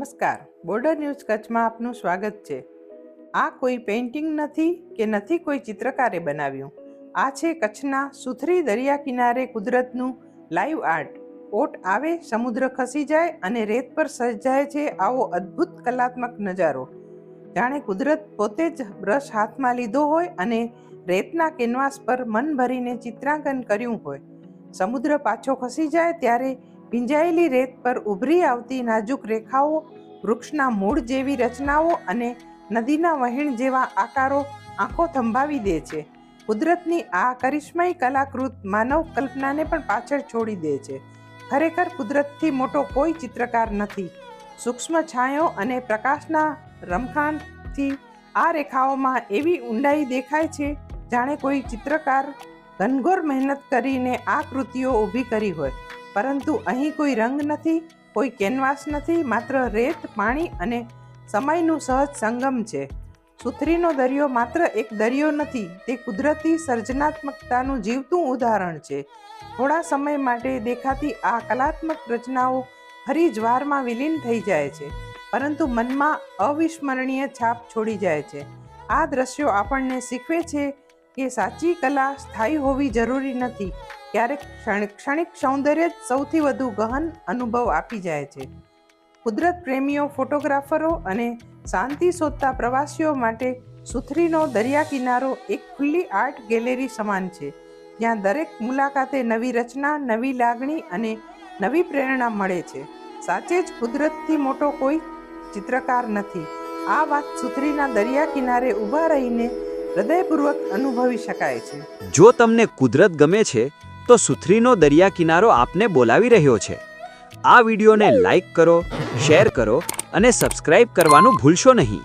નમસ્કાર. Border news કચ્છમાં આપનું સ્વાગત છે. આ કોઈ પેઇન્ટિંગ નથી કે નથી કોઈ ચિત્રકારે બનાવ્યું? આ છે કચ્છના સુથરી દરિયા કિનારે કુદરતનું લાઈવ આર્ટ. ઓટ આવે, સમુદ્ર ખસી જાય અને રેત પર સર્જાય છે આવો અદ્ભુત કલાત્મક નજારો. જાણે કુદરત પોતે જ બ્રશ હાથમાં લીધો હોય અને રેતના કેનવાસ પર મન ભરીને ચિત્રાંકન કર્યું હોય. સમુદ્ર પાછો ખસી જાય ત્યારે ભીંજાયેલી રેત પર ઉભરી આવતી નાજુક રેખાઓ, વૃક્ષના મૂળ જેવી રચનાઓ અને નદીના વહેણ જેવા આકારો આંખો થંભાવી દે છે. કુદરતની આ કરિશ્મય કલાકૃત માનવ કલ્પનાને પણ પાછળ છોડી દે છે. ખરેખર કુદરતથી મોટો કોઈ ચિત્રકાર નથી. સૂક્ષ્મ છાંયો અને પ્રકાશના રમખાણથી આ રેખાઓમાં એવી ઊંડાઈ દેખાય છે, જાણે કોઈ ચિત્રકાર ઘનઘોર મહેનત કરીને આ કૃતિઓ ઊભી કરી હોય. પરંતુ અહીં કોઈ રંગ નથી, કોઈ કેનવાસ નથી, માત્ર રેત, પાણી અને સમયનું સહજ સંગમ છે. સુથરીનો દરિયો માત્ર એક દરિયો નથી, તે કુદરતી સર્જનાત્મકતાનું જીવતું ઉદાહરણ છે. થોડા સમય માટે દેખાતી આ કલાત્મક રચનાઓ ફરી વિલીન થઈ જાય છે, પરંતુ મનમાં અવિસ્મરણીય છાપ છોડી જાય છે. આ દ્રશ્યો આપણને શીખવે છે કે સાચી કલા સ્થાયી હોવી જરૂરી નથી. ક્યારેક ક્ષણિક સૌંદર્ય જ સૌથી વધુ ગહન અનુભવ આપી જાય છે. કુદરત પ્રેમીઓ, ફોટોગ્રાફરો અને શાંતિ શોધતા પ્રવાસીઓ માટે સુથરીનો દરિયા કિનારો એક ખુલ્લી આર્ટ ગેલેરી સમાન છે, જ્યાં દરેક મુલાકાતે નવી રચના, નવી લાગણી અને નવી પ્રેરણા મળે છે. સાચે જ કુદરતથી મોટો કોઈ ચિત્રકાર નથી. આ વાત સુથરીના દરિયા કિનારે ઊભા રહીને હૃદયપૂર્વક અનુભવી શકાય છે. જો તમને કુદરત ગમે છે, તો સુથરીનો દરિયા કિનારો આપને બોલાવી રહ્યો છે. આ વિડીયોને લાઈક કરો, શેર કરો અને સબસ્ક્રાઇબ કરવાનું ભૂલશો નહીં.